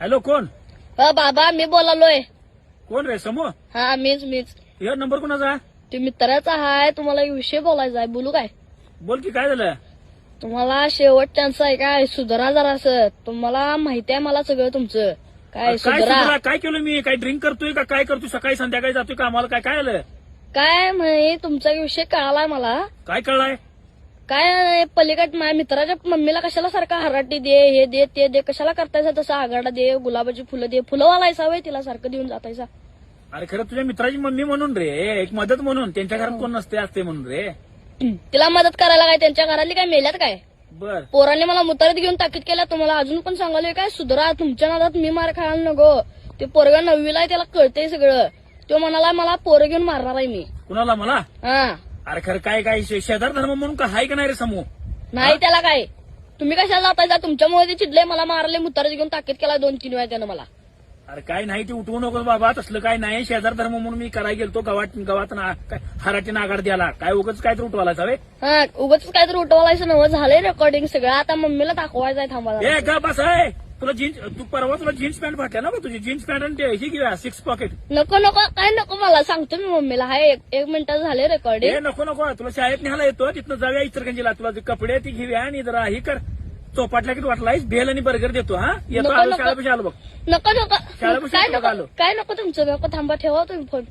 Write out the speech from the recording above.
Hello कोण? अ, बाबा मी बोलालोय. कोण रे समूह हा मीच मीच. या नंबर कोणाचा? ते मित्राचा हाय तुम्हाला एक विषय बोलायचा आहे. बोलू काय? बोल की काय झालं? तुम्हाला शेवट त्यांचं आहे काय? सुधरा जरासं. तुम्हाला माहिती आहे मला सगळं तुमचं. काय काय सुधरा? सुधरा? काय केलं मी? काय ड्रिंक करतोय का काय करतोय? सकाळी संध्याकाळी जातोय का आम्हाला? काय काय आलं? काय म्हणे तुमचा विषय कळालाय मला. काय कळलाय? काय पलीकड माझ्या मित्राच्या मम्मीला कशाला सारखा हराटी दे हे दे ते दे कशाला करतायसा तसं आगाडा दे गुलाबाची फुलं दे फुलं वालायसा वय तिला सारखं देऊन जातायसा? अरे खरं तुझ्या मित्राची मम्मी म्हणून रे एक मदत म्हणून त्यांच्या घरात कोण नसते असते म्हणून रे. तिला मदत करायला काय त्यांच्या घरातली काय मेल्यात काय? बर. पोरांनी मला मुतारीत घेऊन ताकीद केल्या तुम्हाला अजून पण सांगालोय काय सुधरा तुमच्या नादात मी मार खायला नको. ते पोरगा नववीला आहे त्याला कळतंय सगळं. तो म्हणाला मला पोरं घेऊन मारणार आहे मी. कुणाला मला? हा. अरे खरं काय काय? शे- शेजार धर्म म्हणून का हाय का नाही रे समूह? नाही त्याला काय? तुम्ही कशाला जातायचा तुमच्यामुळे ते चिडले मला मारले मुतारीत घेऊन ताकीद केला दोन तीन वेळा त्यानं मला. अरे काय नाही ते उठवू नको बाबा तसलं काय नाही. शेजार धर्म म्हणून मी करायला गेलतो गावात गावात ना काय हराटी नागाड द्याला काय उगाच काय तर उठवायला हवे हा उगाच काहीतरी उठवायचं नवं झालंय रेकॉर्डिंग सगळं. आता मम्मीला दाखवायचं आहे थांबा जरा. ए का बस आहे तुला जीन्स तू परवा तुला जीन्स पॅन्ट फाटल्या ना बा तुझी. जीन्स पॅन्ट आणि ते ही घेऊया सिक्स पॉकेट नको नको काय नको मला? सांगतो मी मम्मीला. हाय एक एक मिनिटात झाले रेकॉर्डिंग नको नको. तुला शाळेत न्यायला येतो. तिथनं जाऊया इचरगंजीला तुला कपडे ती घेऊया आणि जरा ही कर. चोपाटल्या की वाटलायस भेल आणि बर्गर देतो हा? येतो नको, आलो नको. शाळेपाशी आलो बघ. नको नको. शाळेपाशी काय बघा नको? आलो. काय नको तुमचं? नको थांबा ठेवा तुम्ही फोन